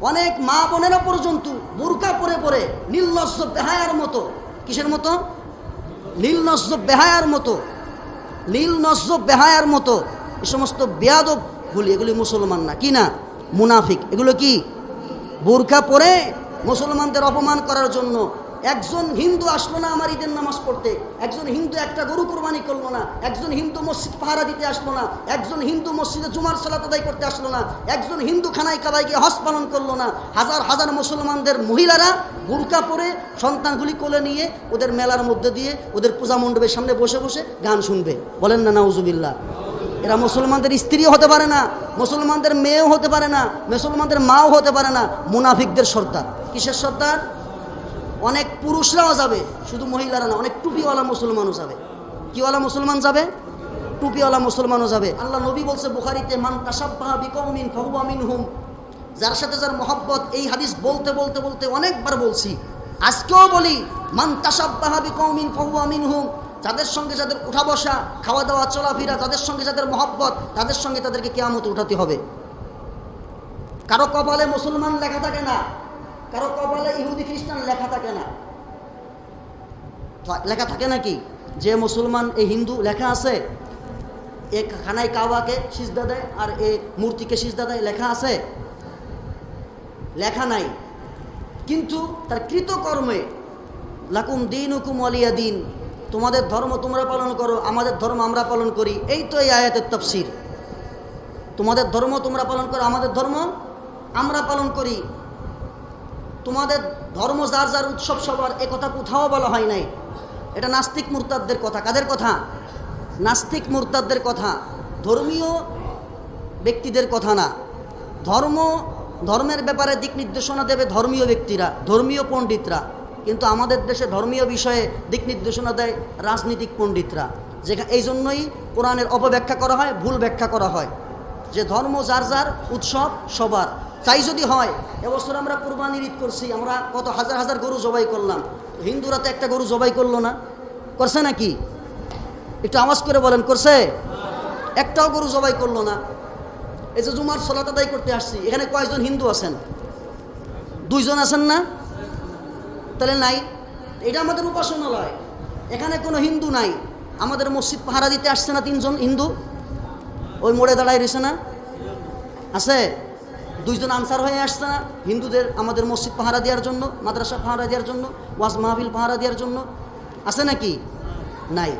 অনেক মা বোনেরা পর্যন্ত বোরকা পরে পরে নীলনস্য বেহায়ার মতো। কিসের মতো? নীলনস্য বেহায়ার মতো। নীলনস্য বেহায়ার মতো। এ সমস্ত বেয়াদবগুলি এগুলি মুসলমান না। কি না? মুনাফিক। এগুলো কি? বোরকা পরে মুসলমানদের অপমান করার জন্য একজন হিন্দু আসলো না আমার ঈদের নামাজ পড়তে, একজন হিন্দু একটা গরু কোরবানি করল না, একজন হিন্দু মসজিদ পাহারা দিতে আসলো না, একজন হিন্দু মসজিদে জুমার সালাত আদায় করতে আসলো না, একজন হিন্দু খানায় কাবাই গিয়ে হজ পালন করল না, হাজার হাজার মুসলমানদের মহিলারা বুরকা পরে সন্তানগুলি কোলে নিয়ে ওদের মেলার মধ্যে দিয়ে ওদের পূজা মণ্ডপের সামনে বসে বসে গান শুনবে। বলেন না, নাউজুবিল্লাহ। এরা মুসলমানদের স্ত্রীও হতে পারে না, মুসলমানদের মেয়েও হতে পারে না, মুসলমানদের মাও হতে পারে না, মুনাফিকদের সর্দার। কিসের সর্দার? অনেক পুরুষরাও যাবে, শুধু মহিলারা না, অনেক টুপিওয়ালা মুসলমানও যাবে। কিওয়ালা মুসলমান যাবে? টুপিওয়ালা মুসলমানও যাবে। আল্লাহ নবী বলছে বুখারিতে, মান ফাহুয়া মিনহুম। যার সাথে যার মহব্বত, এই হাদিস বলতে বলতে বলতে অনেকবার বলছি। আজকেও বলি, মান তাসাব্বাহা বিকৌমিন ফাহুয়া মিনহুম। যাদের সঙ্গে যাদের উঠা বসা খাওয়া দাওয়া চলাফেরা যাদের সঙ্গে যাদের মহব্বত, তাদের সঙ্গে তাদেরকে কেয়ামত উঠাতে হবে। কারও কপালে মুসলমান লেখা থাকে না কারও কপালে ইহুদি খ্রিস্টান লেখা থাকে না। লেখা থাকে নাকি? যে মুসলমান এই হিন্দু লেখা আছে, এ খানায় কাওয়াকে সিজদা দেয় আর এ মূর্তিকে সিজদা দেয় লেখা আছে। লেখা নাই। কিন্তু তার কৃতকর্মে, লাকুম দিন হুকুম আলিয়া দিন, তোমাদের ধর্ম তোমরা পালন করো, আমাদের ধর্ম আমরা পালন করি। এই তো এই আয়াতের তফসির। তোমাদের ধর্ম তোমরা পালন করো, আমাদের ধর্ম আমরা পালন করি। তোমাদের ধর্ম যার যার উৎসব সবার, এ কথা কোথাও বলা হয় নাই। এটা নাস্তিক মুরতাদদের কথা। কাদের কথা? নাস্তিক মুরতাদদের কথা। ধর্মীয় ব্যক্তিদের কথা না। ধর্ম, ধর্মের ব্যাপারে দিক নির্দেশনা দেবে ধর্মীয় ব্যক্তিরা, ধর্মীয় পণ্ডিতরা। কিন্তু আমাদের দেশে ধর্মীয় বিষয়ে দিক নির্দেশনা দেয় রাজনীতিক পণ্ডিতরা। যেখানে এই জন্যই কোরআনের অপব্যাখ্যা করা হয়, ভুল ব্যাখ্যা করা হয়। যে ধর্ম যার যার উৎসব সবার। তাই যদি হয়, এবছর আমরা কোরবানির ঈদ করছি, আমরা কত হাজার হাজার গরু জবাই করলাম। হিন্দুরা তো একটা গরু জবাই করল না। করছে নাকি? একটু আওয়াজ করে বলেন, করছে? একটাও গরু জবাই করল না। এই যে জুমার সলাত আদায় করতে আসছি, এখানে কয়েকজন হিন্দু আছেন? দুইজন আছেন না? তাহলে নাই। এটা আমাদের উপাসনালয়। এখানে কোনো হিন্দু নাই। আমাদের মসজিদ পাহারা দিতে আসছে না তিনজন হিন্দু? ওই মোড়ে দাঁড়ায় রয়েছে না? আছে? দুইজন আনসার হয়ে আসছে না। হিন্দুদের আমাদের মসজিদ পাহারা দেওয়ার জন্য, মাদ্রাসা পাহারা দেওয়ার জন্য, ওয়াজ মাহবিল পাহারা দেওয়ার জন্য। আছে নাকি? নাই।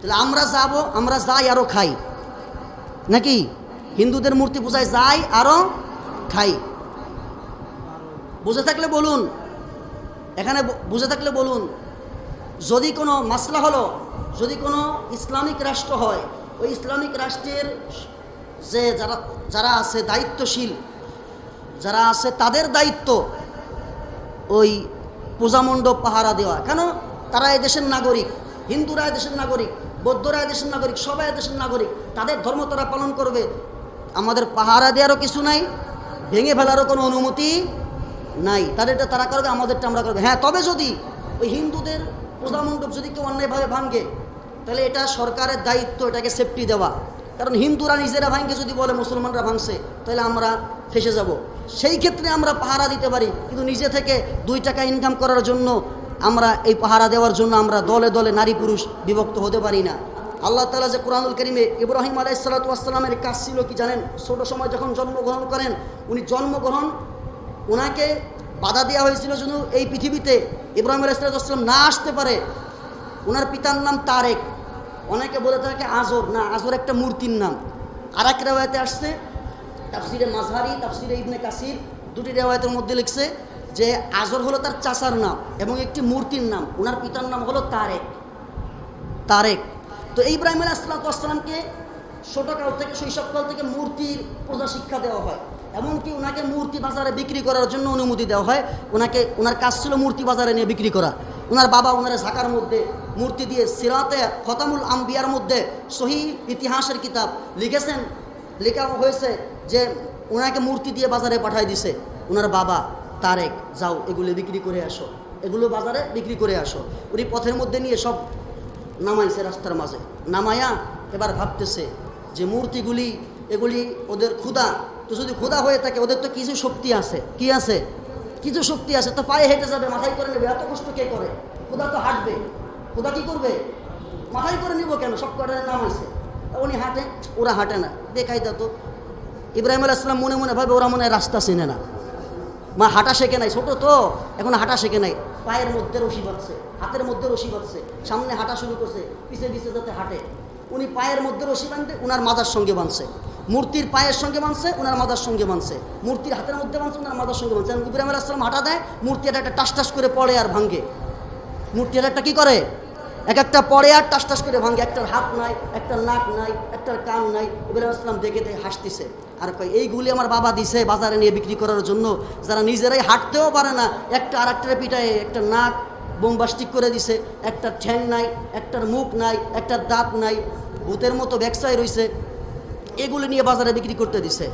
তাহলে আমরা যাব, আমরা যাই আরও খাই। নাকি? হিন্দুদের মূর্তি পূজায় যাই আরও খাই। বুঝে থাকলে বলুন। এখানে বুঝে থাকলে বলুন। যদি কোনো মাসলা হলো, যদি কোনো ইসলামিক রাষ্ট্র হয়, ওই ইসলামিক রাষ্ট্রের যে যারা যারা আছে দায়িত্বশীল, যারা আছে তাদের দায়িত্ব ওই পূজামণ্ডপ পাহারা দেওয়া। কেন? তারা এদেশের নাগরিক, হিন্দুরা এদেশের নাগরিক, বৌদ্ধরা এদেশের নাগরিক, সবাই এদেশের নাগরিক। তাদের ধর্ম তারা পালন করবে। আমাদের পাহারা দেওয়ারও কিছু নাই, ভেঙে ফেলারও কোনো অনুমতি নাই। তাদেরটা তারা করবে, আমাদেরটা আমরা করবে। হ্যাঁ তবে যদি ওই হিন্দুদের পূজামণ্ডপ যদি কেউ অন্যায়ভাবে ভাঙে, তাহলে এটা সরকারের দায়িত্ব, এটাকে সেফটি দেওয়া। কারণ হিন্দুরা নিজেরা ভাঙকে যদি বলে মুসলমানরা ভাঙছে, তাহলে আমরা ফেসে যাব। সেই ক্ষেত্রে আমরা পাহারা দিতে পারি, কিন্তু নিজে থেকে দুই টাকা ইনকাম করার জন্য আমরা এই পাহারা দেওয়ার জন্য আমরা দলে দলে নারী পুরুষ বিভক্ত হতে পারি না। আল্লাহ তালা যে কোরআনুল করিমে ইব্রাহিম আলাইসালাতামের কাজ ছিল কি জানেন? ছোট সময় যখন জন্মগ্রহণ করেন, উনি জন্মগ্রহণ ওনাকে বাধা দেওয়া হয়েছিল যেন এই পৃথিবীতে ইব্রাহিম আলাইসালাম না আসতে পারে। ওনার পিতার নাম তারেক। অনেকে বলে থাকে আজর। না, আজর একটা মূর্তির নাম। আর এক রেওয়ায়তে আসছে, তাফসিরে মাঝহারি, তাফসিরে ইবনে কাসির, দুটি রেওয়ায়তের মধ্যে লিখছে যে আজর হলো তার চাচার নাম এবং একটি মূর্তির নাম। ওনার পিতার নাম হলো তারেক। তারেক। তো ইব্রাহিম আলাইসালামকে ছোটকাল থেকে, শৈশবকাল থেকে মূর্তির পূজা শিক্ষা দেওয়া হয়। এমনকি ওনাকে মূর্তি বাজারে বিক্রি করার জন্য অনুমতি দেওয়া হয়। ওনাকে ওনার কাজ ছিল মূর্তি বাজারে নিয়ে বিক্রি করা। ওনার বাবা ওনার ঝাঁকার মধ্যে মূর্তি দিয়ে সিরাতে খতামুল আম্বিয়ার মধ্যে সহি ইতিহাসের কিতাব লিখেছেন। লেখা হয়েছে যে ওনাকে মূর্তি দিয়ে বাজারে পাঠাই দিছে। ওনার বাবা, তারেক, যাও, এগুলো বিক্রি করে আসো। এগুলো বাজারে বিক্রি করে আসো। উনি পথের মধ্যে নিয়ে সব নামাইছে রাস্তার মাঝে। নামায়া এবার ভাবতেছে যে মূর্তিগুলি, এগুলি ওদের ক্ষুদা তো যদি ক্ষুধা হয়ে থাকে, ওদের তো কিছু শক্তি আছে। কি আছে? কিছু শক্তি আছে? তো পায়ে হেঁটে যাবে, মাথায় করে নেবে। এত কষ্ট কে করে? খোদা তো হাঁটবে। খোদা কি করবে? মাথায় করে নিব কেন? সব কটার নাম আছে উনি হাঁটে, ওরা হাঁটে না। দেখাই তো। ইব্রাহিম আলাইসলাম মনে মনে ভাবে, ওরা মনে হয় রাস্তা চেনে না। মা হাঁটা শেখে নাই, ছোট তো। এখন হাঁটা শেখে নাই। পায়ের মধ্যে রশি বাঁধছে, হাতের মধ্যে রশি বাঁধছে, সামনে হাঁটা শুরু করছে, পিছে পিছে যাতে হাঁটে। উনি পায়ের মধ্যে রশি বাঁধতে উনার মাদার সঙ্গে বাঁধছে। মূর্তির পায়ের সঙ্গে মানছে ওনার মাদার সঙ্গে মানছে মূর্তির হাতের মধ্যে মানছে ওনার মাদার সঙ্গে এখন ইব্রাহিম আলাইসলাম হাঁটা দেয়, মূর্তি এটা একটা টাস টাস করে পড়ে আর ভাঙ্গে মূর্তির একটা কী করে? এক একটা পরে আর টাস টাস করে ভাঙে। একটার হাত নাই, একটার নাক নাই, একটার কান নাই। ইব্রাহিম আসলাম দেখে দেখে হাসতেছে। আর কয় এইগুলি আমার বাবা দিছে বাজারে নিয়ে বিক্রি করার জন্য। যারা নিজেরাই হাঁটতেও পারে না, একটা আর একটার পিঠায় একটা নাক বোমবাস্টিক করে দিছে একটা ঠ্যাং নাই, একটার মুখ নাই, একটার দাঁত নাই। ভূতের মতো ব্যবসায় রয়েছে এগুলি নিয়ে বাজারে বিক্রি করতে দিছে।